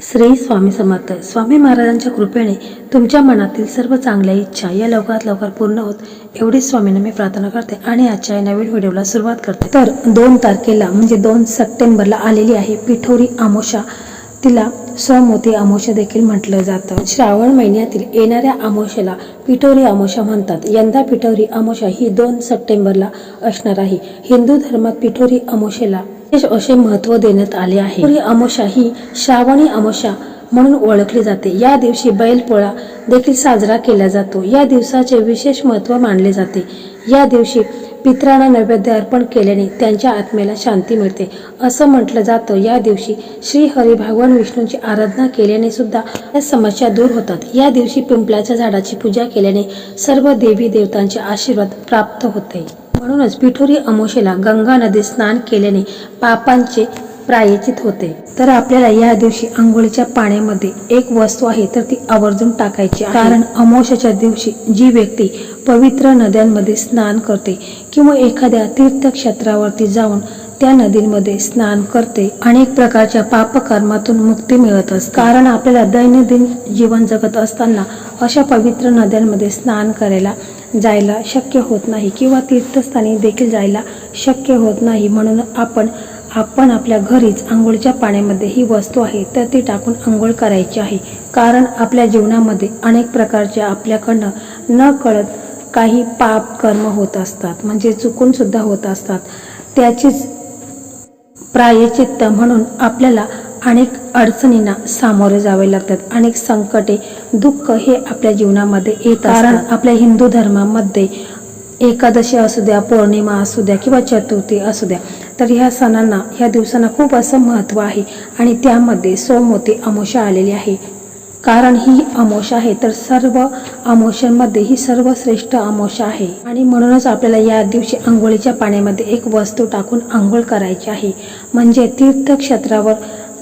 श्री स्वामी समर्थ. स्वामी महाराजांच्या कृपेने तुमच्या मनातील सर्व चांगल्या इच्छा या लवकरात लवकर पूर्ण होत एवढीच स्वामींना मी प्रार्थना करते आणि आजच्या या नवीन व्हिडिओला सुरुवात करते. तर दोन तारखेला म्हणजे दोन सप्टेंबरला आलेली आहे पिठोरी अमोशा तिला स्वमोती आमोशा देखील म्हटलं जातं. श्रावण महिन्यातील येणाऱ्या अमोशेला पिठोरी अमोशा म्हणतात. यंदा पिठोरी अमोशा ही दोन सप्टेंबरला असणार आहे. हिंदू धर्मात पिठोरी अमोशेला असे महत्त्व देण्यात आले आहे. पिठोरी अमोशा ही श्रावणी अमोशा म्हणून ओळखली जाते. या दिवशी बैलपोळा देखील साजरा केला जातो. या दिवसाचे विशेष महत्त्व मानले जाते. या दिवशी पितरांना नैवेद्य अर्पण केल्याने त्यांच्या आत्म्याला शांती मिळते. असं म्हटलं जातं. या दिवशी श्री हरी भगवान विष्णूंची आराधना केल्याने सुद्धा या समस्या दूर होतात. या दिवशी पिंपळाच्या झाडाची पूजा केल्याने सर्व देवी देवतांचे आशीर्वाद प्राप्त होते. म्हणूनच पिठोरी अमोशेला गंगा नदीत स्नान केल्याने पापांचे प्रायचित होते. तर आपल्याला या दिवशी आंघोळीच्या पाण्यामध्ये एक वस्तू आहे तर ती आवर्जून टाकायची कारण अमोशाच्या दिवशी जी व्यक्ती पवित्र नद्यांमध्ये स्नान करते किंवा एखाद्या तीर्थक्षेत्रावरती जाऊन त्या नदींमध्ये स्नान करते अनेक प्रकारच्या पापकर्मातून मुक्ती मिळत असते. कारण आपल्याला दैनंदिन जीवन जगत असताना अशा पवित्र नद्यांमध्ये स्नान करायला जायला शक्य होत नाही किंवा तीर्थस्थानी देखील जायला शक्य होत नाही. म्हणून आपण आपण आपल्या घरीच आंघोळच्या पाण्यामध्ये ही वस्तू आहे तर ती टाकून आंघोळ करायची आहे. कारण आपल्या जीवनामध्ये अनेक प्रकारच्या आपल्याकडनं न कळत काही पाप कर्म होत असतात म्हणजे चुकून सुद्धा होत असतात. त्याचीच प्रायचित्त म्हणून आपल्याला अनेक अडचणींना सामोरे जावे लागतात. अनेक संकटे दुःख हे आपल्या जीवनामध्ये येत कारण आपल्या हिंदू धर्मामध्ये एकादशी असू द्या पौर्णिमा असू द्या किंवा चतुर्थी असू द्या तर ह्या सणांना ह्या दिवसांना खूप असं महत्त्व आहे आणि त्यामध्ये सोमवती अमोशा आलेली आहे. कारण ही अमोशा आहे तर सर्व अमोशांमध्ये ही सर्वश्रेष्ठ अमोशा आहे. आणि म्हणूनच आपल्याला या दिवशी आंघोळीच्या पाण्यामध्ये एक वस्तू टाकून आंघोळ करायची आहे. म्हणजे तीर्थक्षेत्रावर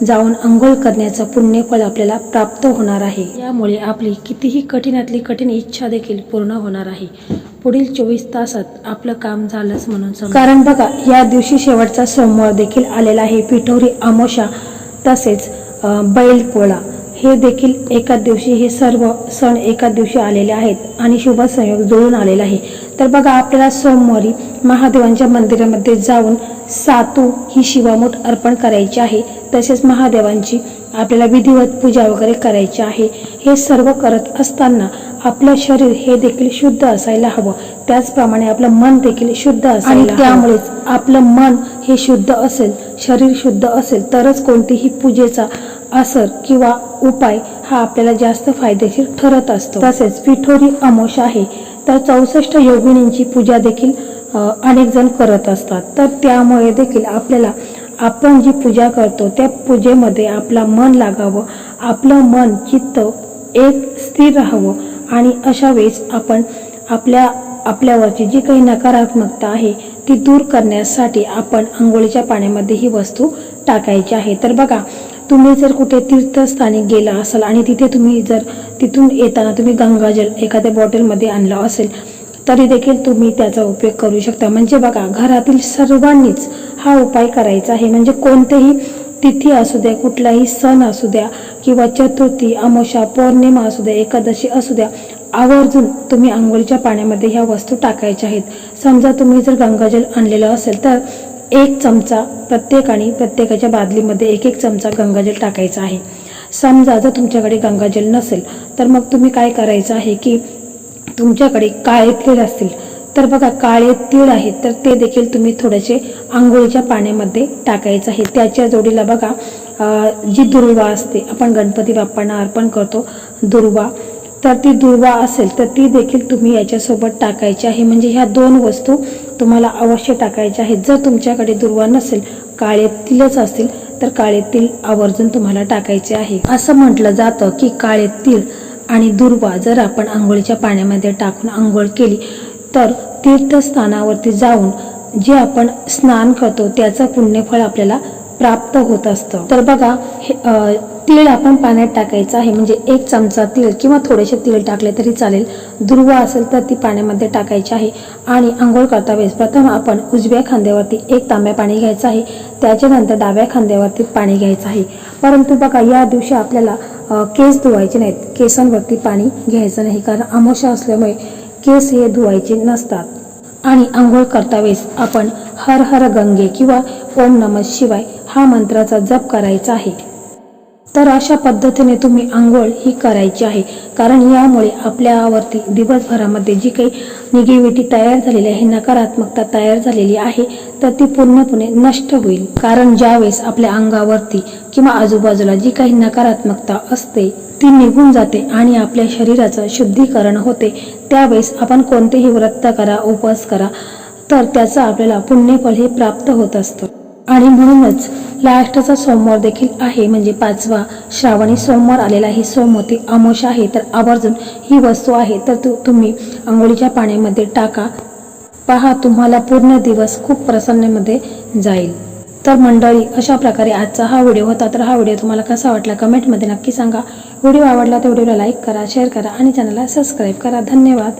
जाऊन अंघोळ करण्याचं पुण्यफळ आपल्याला प्राप्त होणार आहे. यामुळे आपली कितीही कठीणातली कठीण इच्छा देखील पूर्ण होणार आहे. पुढील चोवीस तासात आपलं काम झालंच म्हणून कारण बघा या दिवशी शेवटचा सोमवार देखील आलेला आहे. पिठोरी अमोशा तसेच बैल बैलपोळा. हे देखील एकाच दिवशी हे सर्व सण एकाच दिवशी आलेले आहेत आणि शुभ संयोग जुळून आलेला आहे. तर बघा आपल्याला सोमवारी महादेवांच्या मंदिरामध्ये जाऊन सातू ही शिवामूठ अर्पण करायची आहे. तसेच महादेवांची आपल्याला विधिवत पूजा वगैरे करायची आहे. हे सर्व करत असताना आपलं शरीर हे देखील शुद्ध असायला हवं. त्याचप्रमाणे आपलं मन देखील शुद्ध असायला आणि त्यामुळेच आपलं मन हे शुद्ध असेल शरीर शुद्ध असेल तरच कोणतीही पूजेचा असर किंवा उपाय हा आपल्याला जास्त फायदेशीर ठरत असतो. तसेच पिठोरी अमोश आहे. तर चौसष्ट योगिनींची पूजा देखील अनेक जण करत असतात. तर त्यामुळे देखील आपल्याला आपण जी पूजा करतो त्या पूजेमध्ये आपला मन लागावं आपलं मन चित्त एक स्थिर राहावं आणि अशा वेळेस आपण आपल्या आपल्यावरची जी काही नकारात्मकता आहे ती दूर करण्यासाठी आपण आंघोळीच्या पाण्यामध्ये ही वस्तू टाकायची आहे. तर बघा तुम्ही जर कुठे तीर्थस्थानी गेला असाल आणि तिथे तुम्ही जर तिथून येताना तुम्ही गंगाजल एखाद्या बॉटलमध्ये आणलं असेल तरी देखील तुम्ही त्याचा उपयोग करू शकता. म्हणजे बघा घरातील सर्वांनीच हा उपाय करायचा आहे. म्हणजे कोणतेही तिथी असू द्या कुठलाही सण असू द्या किंवा चतुर्थी अमावस्या पौर्णिमा असू द्या एकादशी असू द्या आवर्जून तुम्ही आंघोळीच्या पाण्यामध्ये ह्या वस्तू टाकायच्या आहेत. समजा तुम्ही जर गंगाजल आणलेलं असेल तर एक चमचा प्रत्येकाने प्रत्येकाच्या बादलीमध्ये एक एक चमचा गंगाजल टाकायचा आहे. समजा जर तुमच्याकडे गंगाजल नसेल तर मग तुम्ही काय करायचं आहे की तुमच्याकडे काळे तीळ असतील. तर बघा काळे तीळ आहेत तर ते देखील तुम्ही थोडेसे आंघोळीच्या पाण्यामध्ये टाकायचं आहे. त्याच्या जोडीला बघा अं, जी दुर्वा असते आपण गणपती बाप्पांना अर्पण करतो दुर्वा. तर ती दुर्वा असेल तर ती देखील तुम्ही याच्यासोबत टाकायची आहे. म्हणजे ह्या दोन वस्तू तुम्हाला अवश्य टाकायच्या आहेत. जर तुमच्याकडे दुर्वा नसेल काळे तिळच असतील तर काळेतील आवर्जून तुम्हाला टाकायचे आहे. असं म्हटलं जातं की काळेतील आणि दुर्वा जर आपण आंघोळीच्या पाण्यामध्ये टाकून आंघोळ केली तर तीर्थस्थानावरती जाऊन जे आपण स्नान करतो त्याचं पुण्यफळ आपल्याला प्राप्त होत असतं. तर बघा हे तीळ आपण पाण्यात टाकायचं आहे. म्हणजे एक चमचा तीळ किंवा थोडेसे तीळ टाकले तरी चालेल. दुर्वा असेल तर ती पाण्यामध्ये टाकायची आहे. आणि आंघोळ करता वेळेस प्रथम आपण उजव्या खांद्यावरती एक तांब्या पाणी घ्यायचं आहे. त्याच्यानंतर डाव्या खांद्यावरती पाणी घ्यायचं आहे. परंतु बघा या दिवशी आपल्याला केस धुवायचे नाहीत. केसांवरती पाणी घ्यायचं नाही. कारण अमावस्या असल्यामुळे केस हे धुवायचे नसतात. आणि आंघोळ करता वेळेस आपण हर हर गंगे किंवा ओम नम शिवाय हा मंत्राचा जप करायचा आहे. तर अशा पद्धतीने तुम्ही आंघोळ ही करायची आहे. कारण यामुळे आपल्यावरती दिवसभरामध्ये जी काही निगेटिव्हिटी तयार झालेली आहे नकारात्मकता तयार झालेली आहे तर ती पूर्णपणे नष्ट होईल. कारण ज्यावेळेस आपल्या अंगावरती किंवा आजूबाजूला जी काही नकारात्मकता असते ती निघून जाते आणि आपल्या शरीराचं शुद्धीकरण होते त्यावेळेस आपण कोणतेही व्रत करा उपवास करा तर त्याचं आपल्याला पुण्यफल हे प्राप्त होत असतं. आणि म्हणूनच लास्टचा सोमवार देखील आहे म्हणजे पाचवा श्रावणी सोमवार आलेला ही सोमवती आमोश आहे तर आवर्जून ही वस्तू आहे तर तू तुम्ही आंघोळीच्या पाण्यामध्ये टाका. पहा तुम्हाला पूर्ण दिवस खूप प्रसन्नमध्ये जाईल. तर मंडळी अशा प्रकारे आजचा हा व्हिडिओ होता. तर हा व्हिडिओ तुम्हाला कसा वाटला कमेंटमध्ये नक्की सांगा. व्हिडिओ आवडला तर व्हिडिओला लाईक करा शेअर करा आणि चॅनलला सबस्क्राईब करा. धन्यवाद.